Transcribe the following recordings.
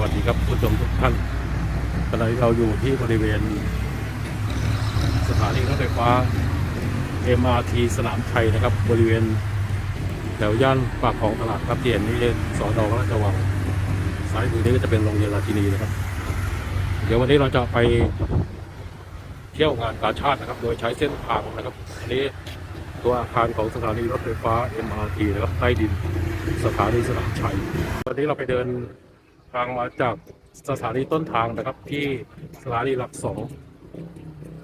วัสดีครับผู้ชมทุกท่านตอนนี้เราอยู่ที่บริเวณ สถานีรถไฟฟ้า MRT สนามชัยนะครับ บริเวณแถวย่านปากของตลาดครับที่เห็นนี่สอนอราชวังซ้ายมือนี้ก็จะเป็นโรงเรียนราชินีนะครับ เดี๋ยววันนี้เราจะไปเที่ยวงานกาชาตินะครับ โดยใช้เส้นทางนะครับอันนี้ตัวอาคารของสถานีรถไฟฟ้า MRT นะครับใต้ดินสถานีสนามชัย วันนี้เราไปเดิน ทางมาจากสถานีต้นทางนะครับ ที่สถานีหลักสอง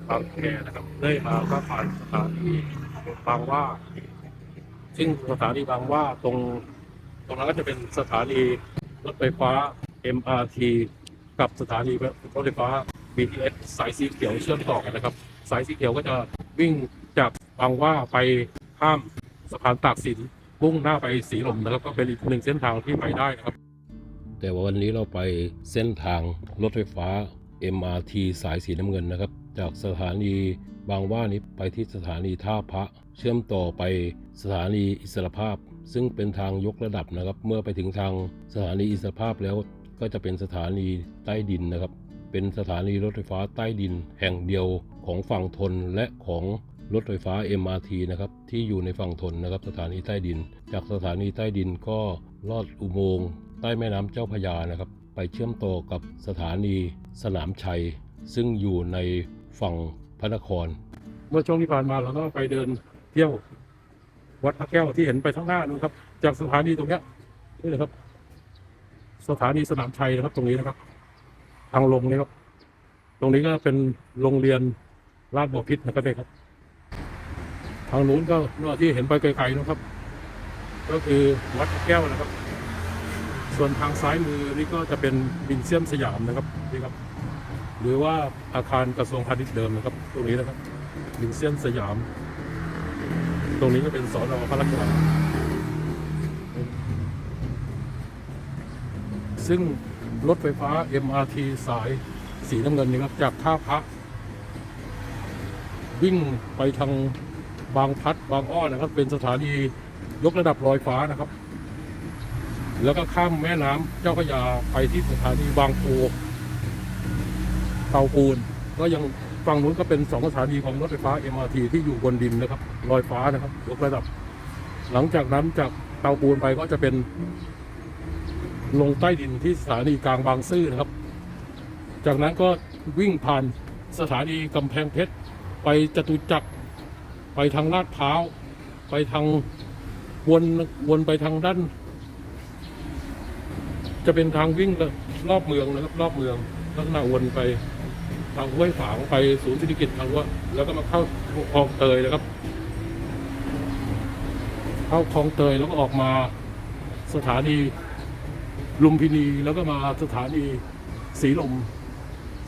บางแคนะครับได้มาก็ผ่านสถานีบางว่า ซึ่งสถานีบางว่าตรงตรงนั้นก็จะเป็นสถานีรถไฟฟ้า MRT กับสถานีรถไฟฟ้า BTS สายสีเขียวเชื่อมต่อกันนะครับ สายสีเขียวก็จะวิ่งจากบางว่าไปข้ามสะพานตากสินมุ่งหน้าไปสีลมนะครับ ก็เป็นอีกหนึ่งเส้นทางที่ไปได้นะครับ แต่ว่าวันนี้เราไปเส้นทางรถไฟฟ้า MRT สายสีน้ำเงินนะครับ จากสถานีบางว่านี้ไปที่สถานีท่าพระ เชื่อมต่อไปสถานีอิสรภาพ ซึ่งเป็นทางยกระดับนะครับ เมื่อไปถึงทางสถานีอิสรภาพแล้วก็จะเป็นสถานีใต้ดินนะครับ เป็นสถานีรถไฟฟ้าใต้ดินแห่งเดียวของฝั่งทนและของรถไฟฟ้า MRT นะครับที่อยู่ในฝั่งทนนะครับสถานีใต้ดิน จากสถานีใต้ดินก็ลอดอุโมงค์ ใต้แม่น้ำเจ้าพยานะครับ ไปเชื่อมต่อกับสถานีสนามชัย ซึ่งอยู่ในฝั่งพระนคร เมื่อช่วงที่ผ่านมาเราก็ไปเดินเที่ยว วัดพระแก้วที่เห็นไปข้างหน้านู้นครับ จากสถานีตรงนี้นี่เลยครับ สถานีสนามชัยนะครับ ตรงนี้นะครับ ทางลงนี่ครับ ตรงนี้ก็เป็นโรงเรียนราชบพิตรนะครับเนี่ยครับ ทางนู้นก็เมื่อที่เห็นไปไกลๆนะครับ ก็คือวัดพระแก้วนะครับ ส่วนทางซ้ายมือนี่ก็จะเป็นบินเซียมสยามนะครับนี่ครับ หรือว่าอาคารกระทรวงพาณิชย์เดิมนะครับ ตรงนี้นะครับบินเซียมสยาม ตรงนี้ก็เป็นสอนอพระราชวังซึ่งรถไฟฟ้า MRT สายสีน้ำเงินนี่ครับจากท่าพระวิ่งไปทางบางพัดบางอ้อนะครับ เป็นสถานียกระดับลอยฟ้านะครับ แล้วก็ข้ามแม่น้ำเจ้าพระยาไปที่สถานีบางปูเตาปูนก็ยังฝั่งนู้นก็เป็นสองสถานีของรถไฟฟ้า MRT ที่อยู่บนดินนะครับลอยฟ้านะครับยกระดับ หลังจากนั้นจากเตาปูนไปก็จะเป็น ลงใต้ดินที่สถานีกลางบางซื่อนะครับ จากนั้นก็วิ่งผ่านสถานีกำแพงเพชรไปจตุจักรไปทางลาดพร้าว ไปทางวนวนไปทางด้าน จะเป็นทางวิ่งรอบเมืองนะครับ รอบเมืองลักษณะวนไปทางห้วยฝางไปศูนย์เศรษฐกิจทางว่าแล้วก็มาเข้าคลองเตยนะครับ เข้าคลองเตยแล้วก็ออกมาสถานีลุมพินีแล้วก็มาสถานีสีลม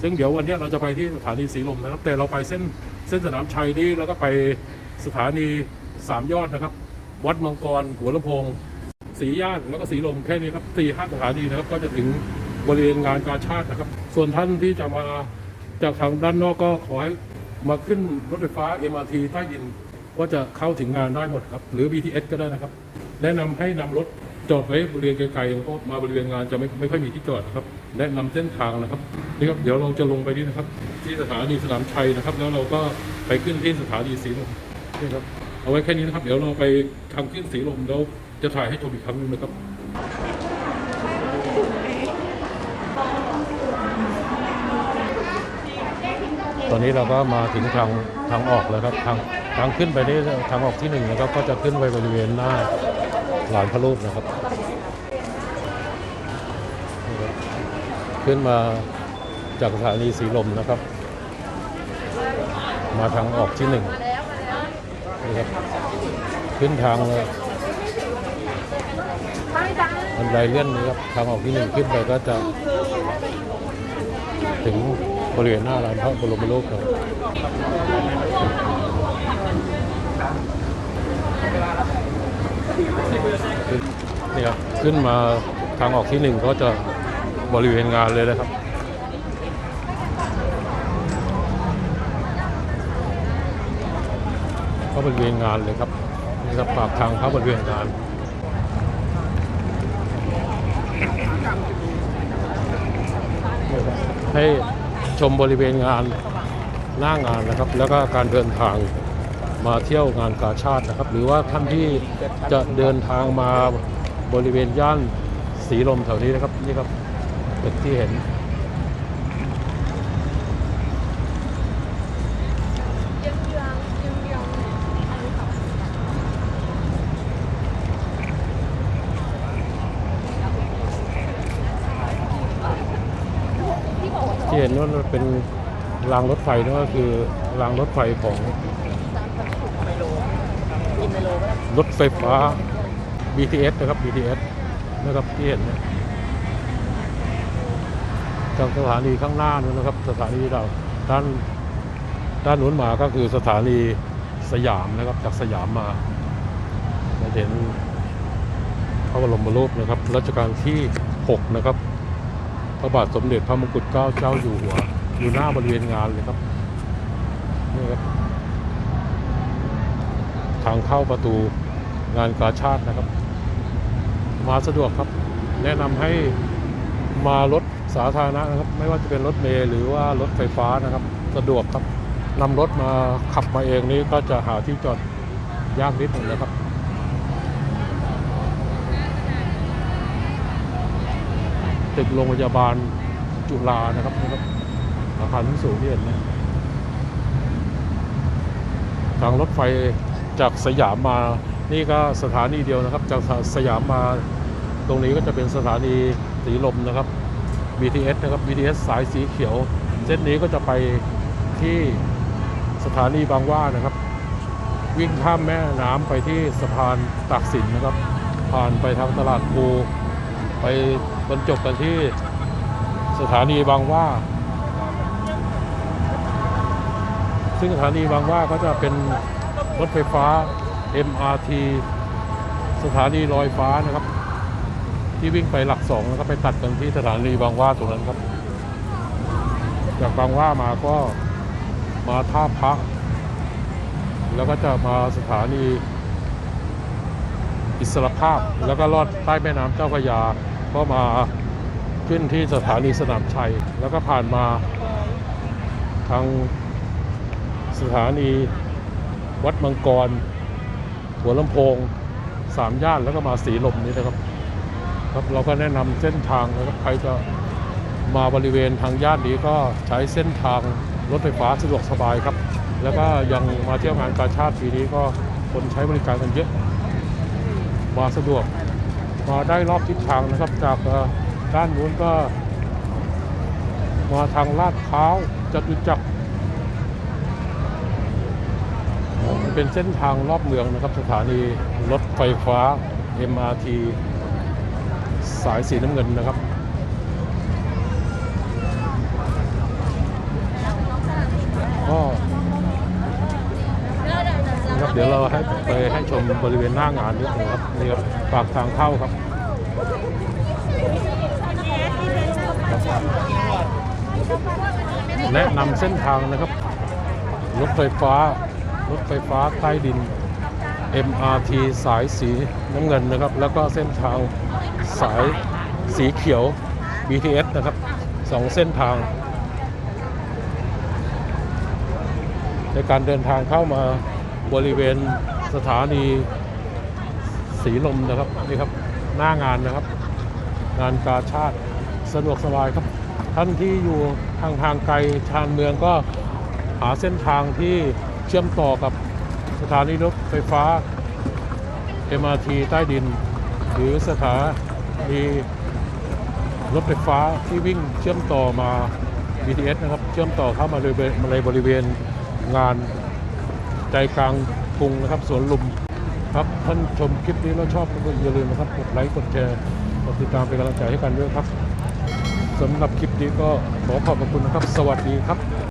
ซึ่งเดี๋ยววันนี้เราจะไปที่สถานีสีลมนะครับ แต่เราไปเส้นเส้นสนามชัยนี่แล้วก็ไปสถานีสามยอดนะครับ วัดมังกรหัวลำโพง สีย่านแล้วก็สีลมแค่นี้ครับสี่ห้าสถานีนะครับ ก็จะถึงบริเวณงานกาชาตินะครับ ส่วนท่านที่จะมาจากทางด้านนอกก็ขอให้มาขึ้นรถไฟฟ้า MRT ใต้ดินก็จะเข้าถึงงานได้หมดครับ หรือ BTS ก็ได้นะครับ แนะนำให้นำรถจอดไว้บริเวณไกลๆเพราะมาบริเวณงานจะไม่ไม่ค่อยมีที่จอดครับ แนะนำเส้นทางนะครับนี่ครับเดี๋ยวเราจะลงไปนี่นะครับ ที่สถานีสนามชัยนะครับ แล้วเราก็ไปขึ้นที่สถานีสีลมนี่ครับเอาไว้แค่นี้นะครับ เดี๋ยวเราไปทาขึ้นสีลมแล้ว จะถ่ายให้ชมอีกครั้งหนึงนะครับตอนนี้เราก็มาถึงทางทางออกแล้วครับทางทางขึ้นไปนี่ทางออกที่หนึ่งนะครับก็จะขึ้นไปบริเวณหน้าหลานพระรูปนะครับ ขึ้นมาจากสถานีสีลมนะครับ มาทางออกที่หนึ่งนี่ครับขึ้นทางเลย บันไดเลื่อนนี้ครับทางออกที่หนึ่งขึ้นไปก็จะ ถึงบริเวณหน้าร้านพระบรมรูปครับนี่ครับขึ้นมาทางออกที่หนึ่งก็จะบริเวณงานเลยนะครับเข้าบริเวณงานเลยครับนี่ครับปากทางเข้าบริเวณงาน ให้ชมบริเวณงานหน้างานนะครับ แล้วก็การเดินทางมาเที่ยวงานกาชาตินะครับ หรือว่าท่านที่จะเดินทางมาบริเวณย่านสีลมแถวนี้นะครับนี่ครับเป็นที่เห็น ว่ามันเป็นรางรถไฟนั่นก็คือรางรถไฟของรถไฟฟ้า BTS นะครับ BTS นะครับที่เห็นนี่ยจากสถานีข้างหน้านู้นนะครับ สถานีเราด้านด้านนู้นมาก็คือสถานีสยามนะครับ จากสยามมาจะเห็นพระบรมรูปนะครับรัชกาลที่ 6 นะครับ พระบาทสมเด็จพระมงกุฎเกล้าเจ้าอยู่หัว อยู่หน้าบริเวณงานเลยครับนี่ครับ ทางเข้าประตูงานกาชาตินะครับ มาสะดวกครับ แนะนำให้มารถสาธารณะนะครับ ไม่ว่าจะเป็นรถเมล์หรือว่ารถไฟฟ้านะครับ สะดวกครับนำรถมาขับมาเองนี้ก็จะหาที่จอดยากนิดหนึ่งนะครับ ตึกโรงพยาบาลจุฬานะครับนะครับอาคารที่สูงที่เห็นนะทางรถไฟจากสยามมา นี่ก็สถานีเดียวนะครับ จากสยามมาตรงนี้ก็จะเป็นสถานีสีลมนะครับ BTS นะครับ BTS สายสีเขียว เส้นนี้ก็จะไปที่สถานีบางหว่านะครับ วิ่งข้ามแม่น้ำไปที่สะพานตากสินนะครับ ผ่านไปทางตลาดภูไป บรรจบกันที่สถานีบางว่า ซึ่งสถานีบางว่าก็จะเป็นรถไฟฟ้า MRT สถานีลอยฟ้านะครับ ที่วิ่งไปหลักสองแล้วก็ไปตัดกันที่สถานีบางว่าตรงนั้นครับ จากบางว่ามาก็มาท่าพระแล้วก็จะมาสถานีอิสรภาพแล้วก็ลอดใต้แม่น้ำเจ้าพระยา ก็มาขึ้นที่สถานีสนามชัย แล้วก็ผ่านมาทางสถานีวัดมังกร หัวลำโพงสามย่านแล้วก็มาสีลมนี้นะครับ ครับเราก็แนะนำเส้นทางนะครับใครจะมาบริเวณทางย่านนี้ก็ใช้เส้นทางรถไฟฟ้าสะดวกสบายครับ แล้วก็ยังมาเที่ยวงานกาชาติปีนี้ก็คนใช้บริการกันเยอะ มาสะดวก มาได้รอบทิศทางนะครับ จากด้านนู้นก็ มาทางลาดเท้าวจตุจักรมันเป็นเส้นทางรอบเมืองนะครับ สถานีรถไฟฟ้า MRT สายสีน้ำเงินนะครับ นะครับ เดี๋ยวเราให้ไปให้ชมบริเวณหน้างานด้วยนะครับนี่ครับปากทางเข้าครับแนะนำเส้นทางนะครับ รถไฟฟ้า รถไฟฟ้าใต้ดิน MRT สายสีน้ำเงินนะครับ แล้วก็เส้นทางสายสีเขียว BTS นะครับสองเส้นทาง ในการเดินทางเข้ามา บริเวณสถานีสีลมนะครับนี่ครับหน้างานนะครับ งานกาชาติสะดวกสบายครับ ท่านที่อยู่ทางทางไกลชานเมืองก็หาเส้นทางที่เชื่อมต่อกับสถานีรถไฟฟ้า MRT ใต้ดิน หรือสถานีรถไฟฟ้าที่วิ่งเชื่อมต่อมา BTS นะครับ เชื่อมต่อเข้ามาเลยในบริเวณงาน ใจกลางกรุงนะครับสวนลุมครับท่านชมคลิปนี้แล้วชอบก็อย่าลืมนะครับกดไลค์กดแชร์กดติดตามเป็นกำลังใจให้กันด้วยครับสำหรับคลิปนี้ก็ขอขอบพระคุณนะครับ สวัสดีครับ